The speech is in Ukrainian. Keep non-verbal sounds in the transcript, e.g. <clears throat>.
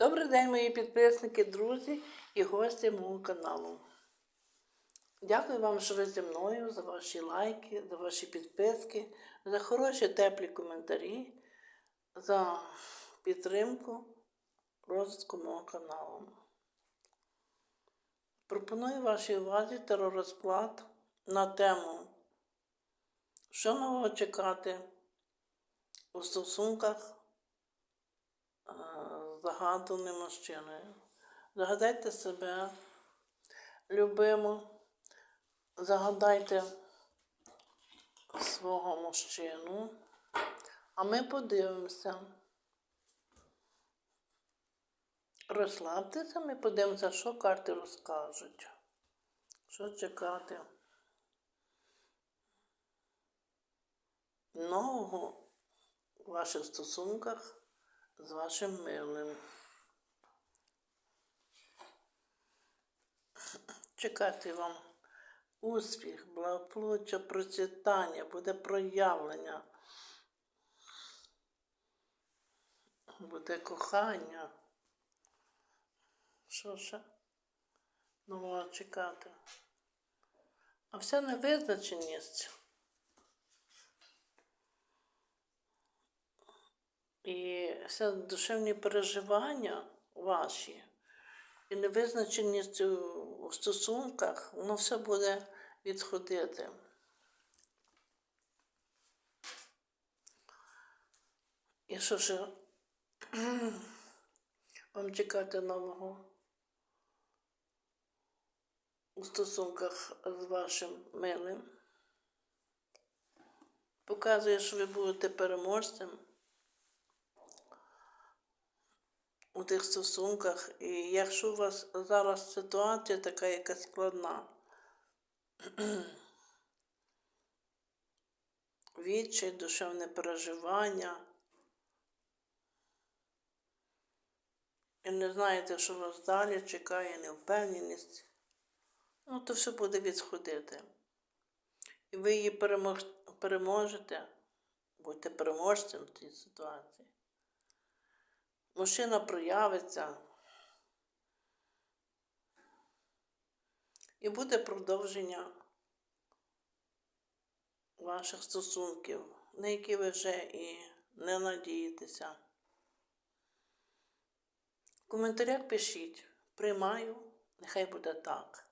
Добрий день, мої підписники, друзі і гості мого каналу. Дякую вам, що ви зі мною, за ваші лайки, за ваші підписки, за хороші теплі коментарі, за підтримку розвитку мого каналу. Пропоную вашій увазі теророзклад на тему, що нового чекати у стосунках з загаданим мужчиною. Загадайте себе, любимо, загадайте свого мужчину, а ми подивимося. Розслабтеся, ми подивимося, що карти розкажуть. Що чекати? Нового у ваших стосунках з вашим милим. Чекати вам успіх, благополуччя, процвітання, буде проявлення, буде кохання. Що ще нового чекати? А вся невизначеність. І все душевні переживання ваші і невизначеність у стосунках, воно все буде відходити. І що ж <clears throat> вам чекати нового у стосунках з вашим милим? Показує, що ви будете переможцем. У тих стосунках, і якщо у вас зараз ситуація така якась складна, <clears throat> відчай, душевне переживання, і не знаєте, що вас далі чекає, невпевненість, ну то все буде відходити. І ви її перемож... переможете, будьте переможцем в цій ситуації. Мужчина проявиться. І буде продовження ваших стосунків, на які ви вже і не надієтеся. В коментарях пишіть, приймаю, нехай буде так.